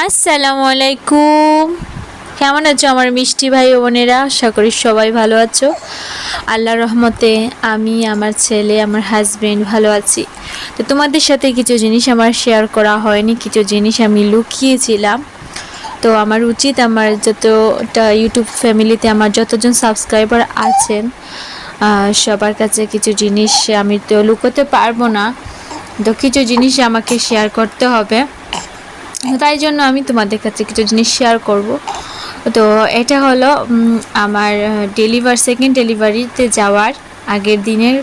আসসালামু আলাইকুম কেমন আছো আমার মিষ্টি ভাই ও বোনেরা? আশা করি সবাই ভালো আছো। আল্লাহ রহমতে আমি, আমার ছেলে, আমার হাজবেন্ড ভালো আছি। তো তোমাদের সাথে কিছু জিনিস আমার শেয়ার করা হয়নি, কিছু জিনিস আমি লুকিয়েছিলাম। তো আমার উচিত আমার যতটা ইউটিউব ফ্যামিলিতে আমার যতজন সাবস্ক্রাইবার আছেন সবার কাছে কিছু জিনিস আমি তো লুকোতে পারব না। তো কিছু জিনিস আমাকে শেয়ার করতে হবে। তাই জন্য আমি তোমাদের কাছে কিছু জিনিস শেয়ার করব। তো এটা হলো আমার ডেলিভার সেকেন্ড ডেলিভারিতে যাওয়ার আগের দিনের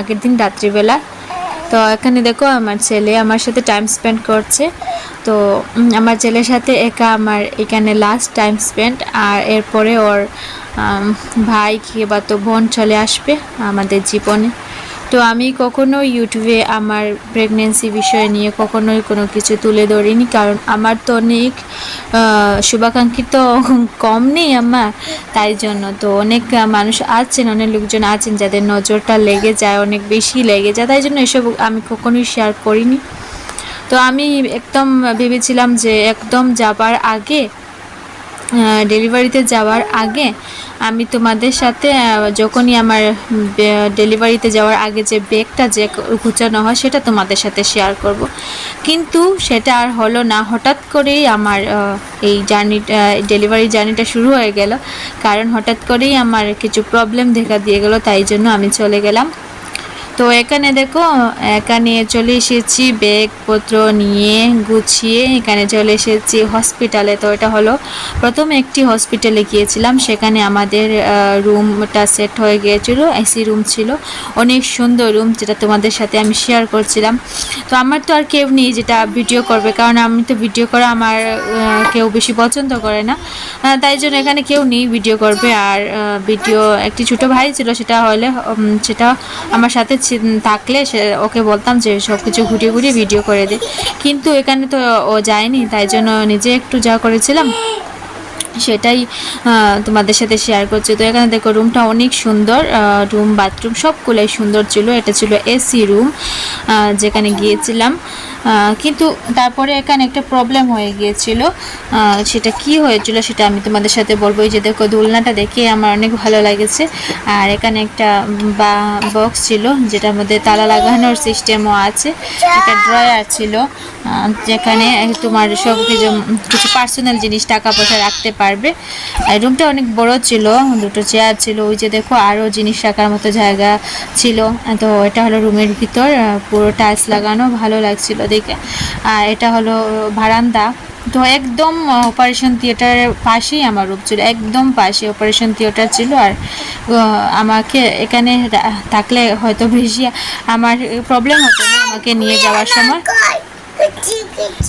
আগের দিন রাত্রিবেলা। তো এখানে দেখো আমার ছেলে আমার সাথে টাইম স্পেন্ড করছে। তো আমার ছেলের সাথে একা আমার এখানে লাস্ট টাইম স্পেন্ড আর এরপরে ওর ভাই কি বা তো বোন চলে আসবে আমাদের জীবনে। তো আমি কখনো ইউটিউবে আমার প্রেগনেন্সি বিষয় নিয়ে কখনোই কোনো কিছু তুলে ধরিনি কারণ আমার তো অনেক আহ, শুভাকাঙ্ক্ষী তো কম নেই আমার। তাই জন্য তো অনেক মানুষ আছেন অনেক লোকজন আছেন যাদের নজরটা লেগে যায় অনেক বেশি লেগে যায়। তাই জন্য এসব আমি কখনোই শেয়ার করিনি। তো আমি একদম ভেবেছিলাম যে একদম যাবার আগে ডেলিভারিতে যাওয়ার আগে আমি তোমাদের সাথে যখনই আমার ডেলিভারিতে যাওয়ার আগে যে ব্যাগটা যে গুছানো হয় সেটা তোমাদের সাথে শেয়ার করব। কিন্তু সেটা আর হলো না, হঠাৎ করেই আমার এই জার্নিটা ডেলিভারি জার্নিটা শুরু হয়ে গেল। কারণ হঠাৎ করেই আমার কিছু প্রবলেম দেখা দিয়ে গেল, তাই জন্য আমি চলে গেলাম। তো এখানে দেখো, এখানে চলে এসেছি, ব্যাগপত্র নিয়ে গুছিয়ে এখানে চলে এসেছি হসপিটালে তো এটা হলো প্রথমে একটি হসপিটালে গিয়েছিলাম, সেখানে আমাদের রুমটা সেট হয়ে গিয়েছিল এসি রুম ছিল। অনেক সুন্দর রুম যেটা তোমাদের সাথে আমি শেয়ার করছিলাম। তো আমার তো আর কেউ নেই যেটা ভিডিও করবে, কারণ আমি তো ভিডিও করা আমার কেউ বেশি পছন্দ করে না। তাই জন্য এখানে কেউ নেই ভিডিও করবে। আর ভিডিও একটি ছোট ভাই ছিল, সেটা হলে সেটা আমার সাথে থাকলে সে, ওকে বলতাম যে সব কিছু ঘুরিয়ে ঘুরিয়ে ভিডিও করে দে। কিন্তু এখানে তো ও যায়নি, তাই জন্য নিজে একটু যা করেছিলাম, সেটাই তোমাদের সাথে শেয়ার করছি। তো এখানে দেখো রুমটা অনেক সুন্দর রুম বাথরুম সবগুলোই সুন্দর ছিল। এটা ছিল এসি রুম যেখানে গিয়েছিলাম। কিন্তু তারপরে এখানে একটা প্রবলেম হয়ে গিয়েছিল। সেটা কি হয়েছিল সেটা আমি তোমাদের সাথে বলব। যে দেখো, দোলনাটা দেখে আমার অনেক ভালো লাগেছে। আর এখানে একটা বা বক্স ছিল যেটার মধ্যে তালা লাগানোর সিস্টেমও আছে। একটা ড্রয়ার ছিল যেখানে তোমার সব কিছু কিছু পার্সোনাল জিনিস টাকা পয়সা রাখতে পারবে। রুমটা অনেক বড় ছিল, দুটো চেয়ার ছিল, ওই যে দেখো আরও জিনিস রাখার মতো জায়গা ছিল। তো এটা হলো রুমের ভিতর পুরো টাইলস লাগানো, ভালো লাগছিল আর এটা হলো ভারান্দা তো একদম অপারেশন থিয়েটারের পাশেই আমার রূপ ছিল, একদম পাশে অপারেশন থিয়েটার ছিল। আর আমাকে এখানে থাকলে হয়তো বেশি আমার প্রবলেম হতো না আমাকে নিয়ে যাওয়ার সময়।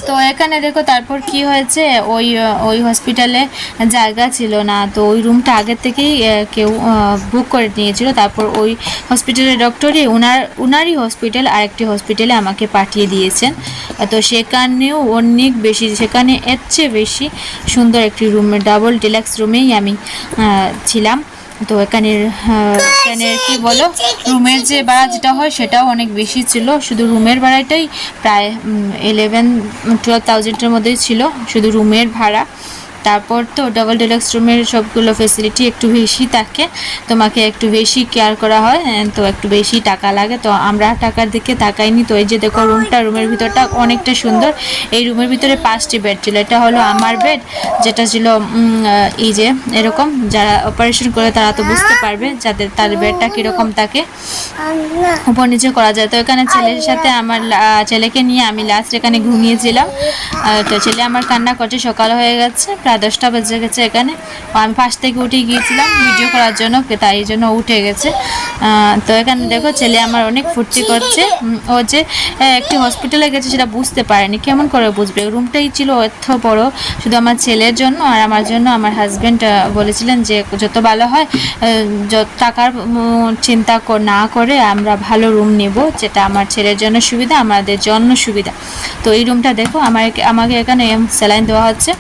তো এখানে দেখো তারপর কি হয়েছে? ওই ওই হসপিটালে জায়গা ছিল না। তো ওই রুমটা আগের থেকেই কেউ বুক করে নিয়েছিল। তারপর ওই হসপিটালের ডক্টরই ওনার ওনারই হসপিটাল আরেকটি হসপিটালে আমাকে পাঠিয়ে দিয়েছেন। তো সেখানেও অনেক বেশি, সেখানে এর চেয়ে বেশি সুন্দর একটি রুমে ডাবল ডিলাক্স রুমেই আমি ছিলাম। তো এখানে এখানে কি বলো? রুমের যে ভাড়া যেটা হয় সেটাও অনেক বেশি ছিল। শুধু রুমের ভাড়াটাই প্রায় ইলেভেন টুয়েলভ থাউজেন্ডের মধ্যেই ছিল। শুধু রুমের ভাড়া। তারপর তো ডাবল ডিলাক্স রুমের সবগুলো ফেসিলিটি একটু বেশি থাকে তোমাকে একটু বেশি কেয়ার করা হয় আহ, তো একটু বেশি টাকা লাগে। তো আমরা টাকার দিকে তাকাইনি তো এই যে দেখো রুমটা রুমের ভিতরটা অনেকটা সুন্দর। এই রুমের ভিতরে পাঁচটি বেড ছিল এটা হলো আমার বেড যেটা ছিল এই যে এরকম যারা অপারেশন করে তারা তো বুঝতে পারবে যাদের তার বেডটা কীরকম থাকে উপর নিচে করা যায়। তো এখানে ছেলের সাথে আমার ছেলেকে নিয়ে আমি লাস্ট এখানে ঘুমিয়েছিলাম। তো ছেলে আমার কান্না করছে সকাল হয়ে গেছে প্রায় দশটা বেজে গেছে এখানে। আমি ফার্স্ট থেকে উঠে গিয়েছিলাম, ভিডিও করার জন্য, তাই জন্য উঠে গেছে। তো এখানে দেখো, ছেলে আমার অনেক ফুর্তি করছে। ও যে একটি হসপিটালে গেছে সেটা বুঝতে পারেনি। কেমন করে বুঝবে? রুমটাই ছিল এত বড়, শুধু আমার ছেলের জন্য আর আমার জন্য আমার হাজব্যান্ড বলেছিলেন যে, যত ভালো হয় যত টাকার চিন্তা না করে আমরা ভালো রুম নেব। যেটা আমার ছেলের জন্য সুবিধা, আমাদের জন্য সুবিধা। তো এই রুমটা দেখো আমার আমাকে এখানে স্যালাইন দেওয়া হচ্ছে।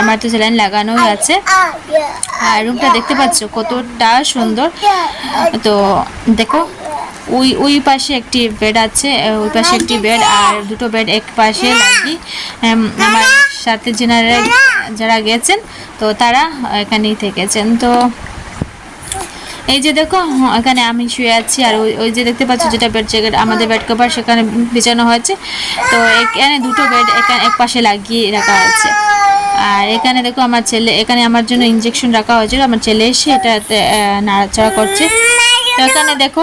আমার তো স্যালাইন লাগানোই আছে। আর রুমটা দেখতে পাচ্ছ কতটা সুন্দর। তো দেখো, ওই ওই পাশে একটি বেড আছে ওই পাশে একটি বেড আর দুটো বেড এক পাশে লাগি। আমার সাথে যেনারা, যারা গেছেন, তো তারা এখানেই থেকেছেন। তো এই যে দেখো, এখানে আমি শুয়ে আছি আর ওই ওই যে দেখতে পাচ্ছ যেটা বেড জ্যাকেট আমাদের বেড কভার সেখানে বিছানো হয়েছে। তো এখানে দুটো বেড এখানে এক পাশে লাগিয়ে রাখা হয়েছে। আর এখানে দেখো আমার ছেলে, এখানে আমার জন্য ইঞ্জেকশন রাখা হয়েছিল। আমার ছেলে এসে এটাতে নাড়াচাড়া করছে। তো এখানে দেখো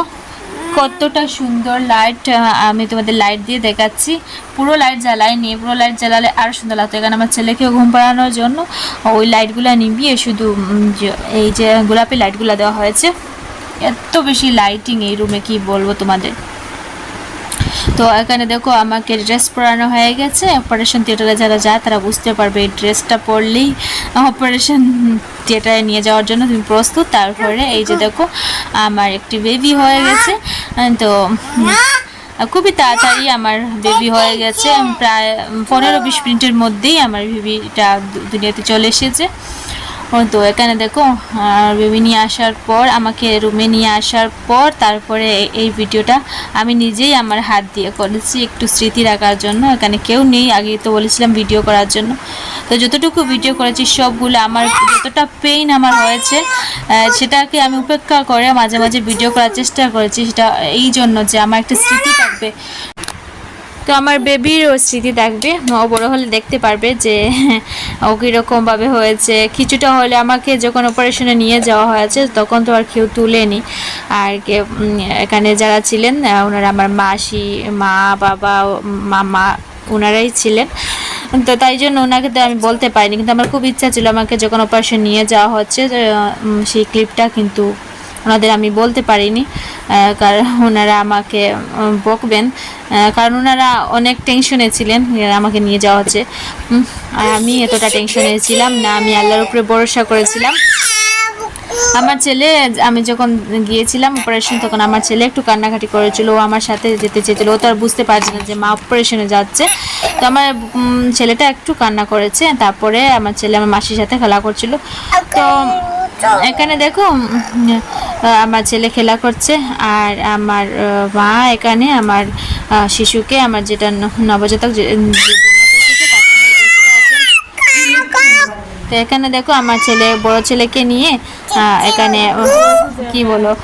কতটা সুন্দর লাইট আমি তোমাদের লাইট দিয়ে দেখাচ্ছি। পুরো লাইট জ্বালাইনি পুরো লাইট জ্বালালে আরও সুন্দর লাগতো। এখানে আমার ছেলেকে ঘুম পাড়ানোর জন্য ওই লাইটগুলো নিবিয়ে শুধু এই যে গোলাপি লাইটগুলো দেওয়া হয়েছে। এত বেশি লাইটিং এই রুমে কি বলব তোমাদের? তো এখানে দেখো আমাকে ড্রেস পরানো হয়ে গেছে। অপারেশন থিয়েটারে যারা যায়, তারা বুঝতে পারবে এই ড্রেসটা পরলেই অপারেশন থিয়েটারে নিয়ে যাওয়ার জন্য তুমি প্রস্তুত। তারপরে এই যে দেখো, আমার একটি বেবি হয়ে গেছে। তো খুবই তাড়াতাড়ি আমার বেবি হয়ে গেছে। প্রায় পনেরো বিশ মিনিটের মধ্যেই আমার বেবিটা দুনিয়াতে চলে এসেছে। তো এখানে দেখো বেবি নিয়ে আসার পর, আমাকে রুমে নিয়ে আসার পর, তারপরে এই- ভিডিওটা আমি নিজেই আমার হাত দিয়ে করেছি একটু স্মৃতি রাখার জন্য। এখানে কেউ নেই আগে তো বলেছিলাম ভিডিও করার জন্য। তো যতটুকু ভিডিও করেছি, সবগুলো আমার, যতটা পেইন আমার হয়েছে সেটাকে আমি উপেক্ষা করে মাঝে মাঝে ভিডিও করার চেষ্টা করেছি। সেটা এই জন্য যে আমার একটা স্মৃতি থাকবে। তো আমার বেবিরও স্মৃতি থাকবে। ও বড় হলে দেখতে পারবে যে ও কীরকমভাবে হয়েছে। কিছুটা হলে আমাকে যখন অপারেশনে নিয়ে যাওয়া হয়েছে, তখন তো আর কেউ তুলেনি। আর কে এখানে যারা ছিলেন ওনারা আমার মাসি, মা, বাবা মামা ওনারাই ছিলেন। তো তাই জন্য ওনাকে তো আমি বলতে পারিনি। কিন্তু আমার খুব ইচ্ছা ছিল আমাকে যখন অপারেশন নিয়ে যাওয়া হচ্ছে সেই ক্লিপটা কিন্তু ওনাদের আমি বলতে পারিনি কারণ ওনারা আমাকে বকবেন কারণ ওনারা অনেক টেনশনে ছিলেন আমাকে নিয়ে যাওয়া হচ্ছে। আমি এতটা টেনশনে ছিলাম না, আমি আল্লাহর উপরে ভরসা করেছিলাম। আমার ছেলে, আমি যখন গিয়েছিলাম অপারেশন তখন আমার ছেলে একটু কান্নাকাটি করেছিল, ও আমার সাথে যেতে চেয়েছিল, ও তো আর বুঝতে পারছে না যে মা অপারেশনে যাচ্ছে। তো আমার ছেলেটা একটু কান্না করেছে, তারপরে আমার ছেলে আমার মাসির সাথে খেলা করছিল। তো এখানে দেখো আমার ছেলে খেলা করছে আর আমার মা এখানে আমার শিশুকে আমার যেটা নবজাতক। তো এখানে দেখো আমার ছেলে, বড় ছেলেকে নিয়ে এখানে কি বলো?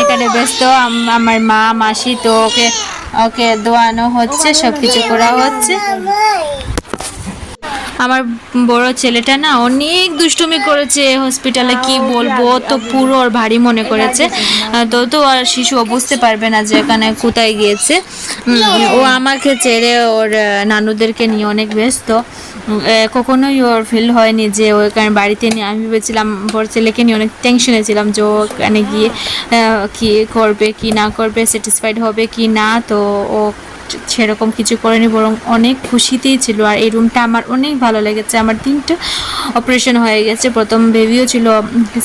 এখানে ব্যস্ত, আম- আমার মা, মাসি তো ওকে ওকে দোয়ানো হচ্ছে সব কিছু করা হচ্ছে। আমার বড় ছেলেটা না অনেক দুষ্টুমি করেছে হসপিটালে কি বলব? তো পুরো ওর ভারী মনে করেছে। তো তো আর শিশু বুঝতে পারবে না যে এখানে কোথায় গিয়েছে। ও আমাকে ছেড়ে ওর নানুদেরকে নিয়ে অনেক ব্যস্ত। কখনোই ওর ফিল হয়নি যে ও এখানে বাড়িতে নিয়ে আমি ভেবেছিলাম বড় ছেলেকে নিয়ে অনেক টেনশনে ছিলাম যে ও এখানে গিয়ে কি করবে, কি না করবে স্যাটিসফাইড হবে কি না? তো ও সেরকম কিছু করেনি, বরং অনেক খুশিতেই ছিল। আর এই রুমটা আমার অনেক ভালো লেগেছে। আমার তিনটা অপারেশন হয়ে গেছে। প্রথম বেবিও ছিল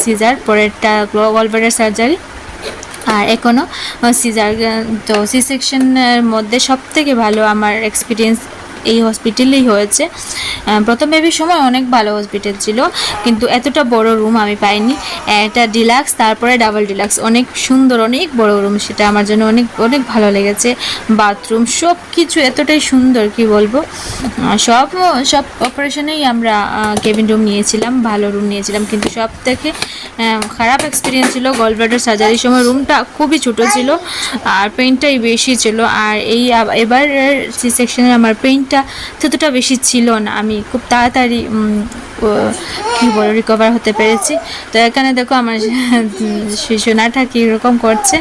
সিজার পরেরটা গলব্লাডার সার্জারি আর এখনও সিজার তো সি সেকশনের মধ্যে সব থেকে ভালো আমার এক্সপিরিয়েন্স এই হসপিটালেই হয়েছে। প্রথম বেবির সময় অনেক ভালো হসপিটাল ছিল, কিন্তু এতটা বড় রুম আমি পাইনি। এটা ডিলাক্স তারপরে ডাবল ডিলাক্স অনেক সুন্দর, অনেক বড় রুম সেটা আমার জন্য অনেক অনেক ভালো লেগেছে। বাথরুম সব কিছু এতটাই সুন্দর, কি বলব? সব সব অপারেশনেই আমরা কেবিন রুম নিয়েছিলাম, ভালো রুম নিয়েছিলাম, কিন্তু সব থেকে খারাপ এক্সপিরিয়েন্স ছিল গলব্লাডার সার্জারির সময় রুমটা খুবই ছোট ছিল আর পেইনটাই বেশি ছিল। আর এই এবার সি সেকশনে আমার পেইনটা ততটা বেশি ছিল না। আমি খুব তাড়াতাড়ি কি বলো রিকভার হতে পেরেছি। তো এখানে দেখো আমার শিশুনাটা কীরকম করছে।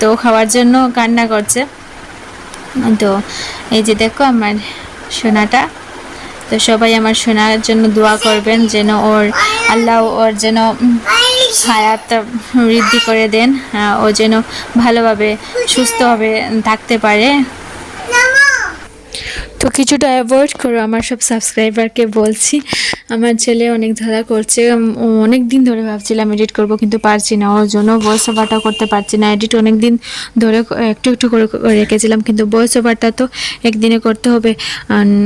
তো খাওয়ার জন্য কান্না করছে। তো এই যে দেখো আমার সোনাটা তো সবাই আমার শোনার জন্য দোয়া করবেন যেন ওর আল্লাহ ওর যেন হায়াত বৃদ্ধি করে দেন ও যেন ভালোভাবে সুস্থভাবে থাকতে পারে। তো কিছুটা অ্যাভয়েড করো, আমার সব সাবস্ক্রাইবারকে বলছি। আমার ছেলে অনেক ধারা করছে। অনেক দিন ধরে ভাবছিলাম এডিট করব, কিন্তু পারছি না। ওর জন্য ভয়েস ওভারটা করতে পারছি না। এডিট অনেক দিন ধরে একটু একটু করে রেখেছিলাম, কিন্তু ভয়েস ওভারটা তো একদিনে করতে হবে।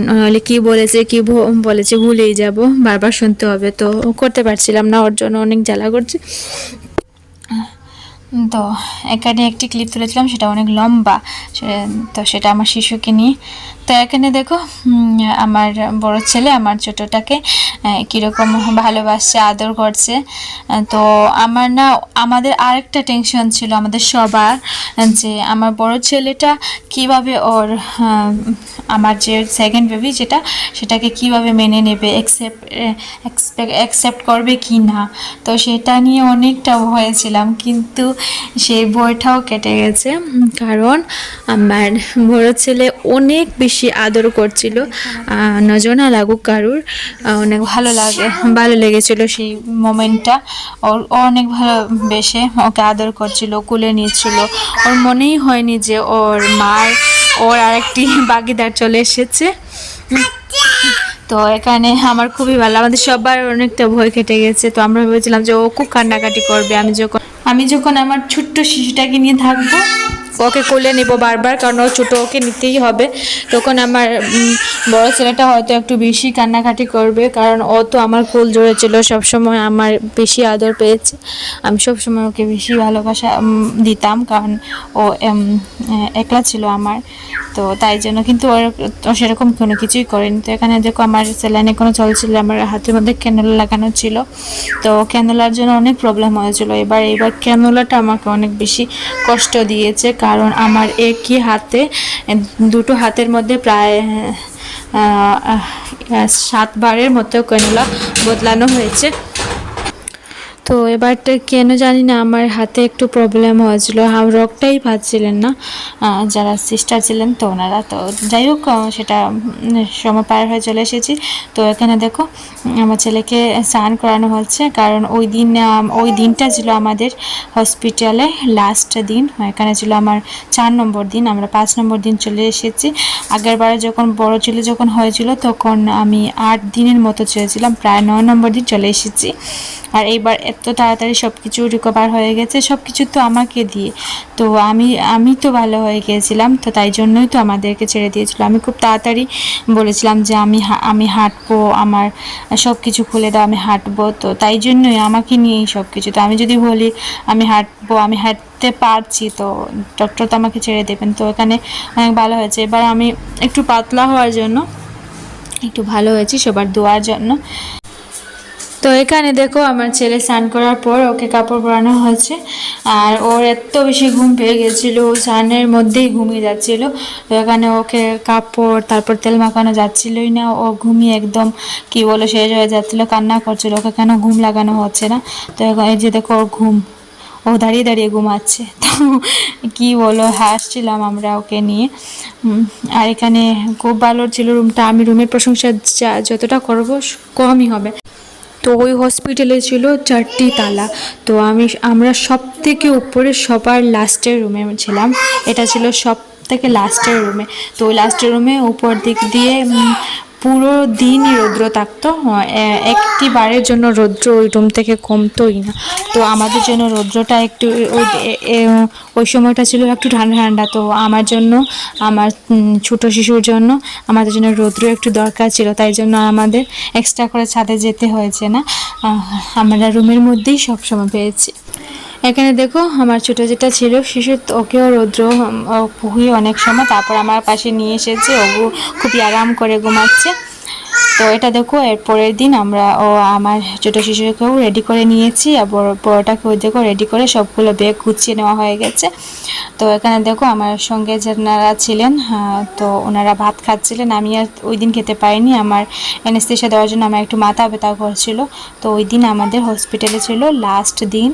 নাহলে কী বলেছে কী বলেছে ভুলেই যাব। বারবার শুনতে হবে, তো করতে পারছিলাম না। ওর জন্য অনেক জ্বালা করছে। তো এখানে একটি ক্লিপ তুলেছিলাম, সেটা অনেক লম্বা। তো সেটা আমার শিশুকে নিয়ে। তো এখানে দেখো আমার বড় ছেলে আমার ছোটোটাকে কীরকম ভালোবাসছে, আদর করছে। তো আমার না, আমাদের আরেকটা টেনশন ছিল আমাদের সবার, যে আমার বড় ছেলেটা কীভাবে ওর আমার যে সেকেন্ড বেবি যেটা, সেটাকে কীভাবে মেনে নেবে অ্যাকসেপ্ট অ্যাকসেপ্ট করবে কি না তো সেটা নিয়ে অনেকটা ভয়েছিলাম, কিন্তু সেই ভয়টাও কেটে গেছে। কারণ আমার বড় ছেলে অনেক বেশি আদর করছিল। নজনা লাগুক কারুর অনেক ভালো লাগে, ভালো লেগেছিল সেই মোমেন্টটা ওর অনেক ভালোবেসে ওকে আদর করছিল, কুলে নিচ্ছিল ওর মনেই হয়নি যে ওর মার ওর আরেকটি বাগিদার চলে এসেছে। তো এখানে আমার খুবই ভালো আমাদের সবার অনেকটা ভয় কেটে গেছে। তো আমরা ভেবেছিলাম যে ও খুব কান্নাকাটি করবে। আমি যখন আমি যখন আমার ছোট্ট শিশুটাকে নিয়ে থাকব ওকে কোলে নেব বারবার, কারণ ও ছোটো, ওকে নিতেই হবে। তখন আমার বড় ছেলেটা হয়তো একটু বেশি কান্নাকাটি করবে, কারণ ও তো আমার কোল জড়েছিল সবসময় আমার বেশি আদর পেয়েছে। আমি সবসময় ওকে বেশি ভালোবাসা দিতাম, কারণ ও একলা ছিল আমার। তো তাই জন্য কিন্তু ওর সেরকম কোনো কিছুই করেনি। তো এখানে দেখো আমার স্যালাইনে কোনো চলছিল আমার হাতের মধ্যে ক্যানোলা লাগানো ছিল। তো ক্যানোলার জন্য অনেক প্রবলেম হয়েছিল। এবার এবার ক্যানোলাটা আমাকে অনেক বেশি কষ্ট দিয়েছে কারণ আমার একই হাতে দুটো হাতের মধ্যে প্রায় সাতবারের মতো কেনলা বদলানো হয়েছে। তো এবারটা কেন জানি না, আমার হাতে একটু প্রবলেম হয়েছিল। আমার রক্তটাই পাচ্ছিলেন না যারা সিস্টার ছিলেন তো ওনারা। তো যাই হোক সেটা সময় পার হয়ে চলে এসেছি। তো এখানে দেখো আমার ছেলেকে স্নান করানো হচ্ছে, কারণ ওই দিন ওই দিনটা ছিল আমাদের হসপিটালে লাস্ট দিন। এখানে ছিল আমার চার নম্বর দিন, আমরা পাঁচ নম্বর দিন চলে এসেছি। আগের বারে যখন বড় ছেলে, যখন হয়েছিল, তখন আমি আট দিনের মতো চেয়েছিলাম, প্রায় নয় নম্বর দিন চলে এসেছি। আর এইবার এত তাড়াতাড়ি সব কিছু রিকভার হয়ে গেছে সব কিছু তো আমাকে দিয়ে। তো আমি আমি তো ভালো হয়ে গিয়েছিলাম তো তাই জন্যই তো আমাদেরকে ছেড়ে দিয়েছিল। আমি খুব তাড়াতাড়ি বলেছিলাম যে আমি আমি হাঁটবো, আমার সব কিছু খুলে দাও, আমি হাঁটবো। তো তাই জন্যই আমাকে নিয়েই সব কিছু তো আমি যদি বলি আমি হাঁটবো, আমি হাঁটতে পারছি, তো ডক্টর তো আমাকে ছেড়ে দেবেন। তো এখানে অনেক ভালো হয়েছে। এবার আমি একটু পাতলা হওয়ার জন্য, একটু ভালো হয়েছি সবার দোয়ার জন্য। তো এখানে দেখো আমার ছেলে স্নান করার পর ওকে কাপড় পরানো হয়েছে। আর ওর এত বেশি ঘুম পেয়ে গেছিল স্নানের মধ্যেই ঘুমিয়ে যাচ্ছিল। তো এখানে ওকে কাপড়, তারপর তেল মাখানো যাচ্ছিলই না। ও ঘুমিয়ে একদম কি বলো শেষ হয়ে যাচ্ছিল, কান্না করছিল। ওকে কেন ঘুম লাগানো হচ্ছে না? তো এই যে দেখো ওর ঘুম, ও দাঁড়িয়ে দাঁড়িয়ে ঘুমাচ্ছে। তো কি বলো, হাসছিলাম আমরা ওকে নিয়ে। আর এখানে খুব ভালো ছিল রুমটা। আমি রুমের প্রশংসা যতটা করব কমই হবে। তো ওই হসপিটালে ছিল চারটি তালা। তো আমি, আমরা সব থেকে উপরে সবার লাস্টের রুমে ছিলাম। এটা ছিল সব থেকে লাস্টের রুমে তো ওই লাস্টের রুমে উপর দিক দিয়ে পুরো দিনই রৌদ্র থাকতো একটি বারের জন্য রৌদ্র ওই রুম থেকে কমতোই না। তো আমাদের জন্য রৌদ্রটা একটু ওই সময়টা ছিল একটু ঠান্ডা ঠান্ডা। তো আমার জন্য, আমার ছোট শিশুর জন্য আমাদের জন্য রৌদ্র একটু দরকার ছিল। তাই জন্য আমাদের এক্সট্রা করে ছাদে যেতে হয়েছে না। আমরা রুমের মধ্যেই সব সময় পেয়েছি। এখানে দেখো আমার ছোটো যেটা ছিল শিশু ওকেও রৌদ্র পুহিয়ে অনেক সময় তারপর আমার পাশে নিয়ে এসেছে ও খুবই আরাম করে ঘুমাচ্ছে। তো এটা দেখো এর পরের দিন আমরা ও আমার ছোটো শিশুকেও রেডি করে নিয়েছি আর বড় বড়টাকেও দেখো রেডি করে সবগুলো ব্যাগ গুছিয়ে নেওয়া হয়ে গেছে। তো এখানে দেখো আমার সঙ্গে যারা ছিলেন হ্যাঁ, তো ওনারা ভাত খাচ্ছিলেন আমি আর ওই দিন খেতে পারিনি আমার এনেস্থেশিয়া দেওয়ার জন্য আমার একটু মাথা ব্যথা করছিল। তো ওই দিন আমাদের হসপিটালে ছিল লাস্ট দিন।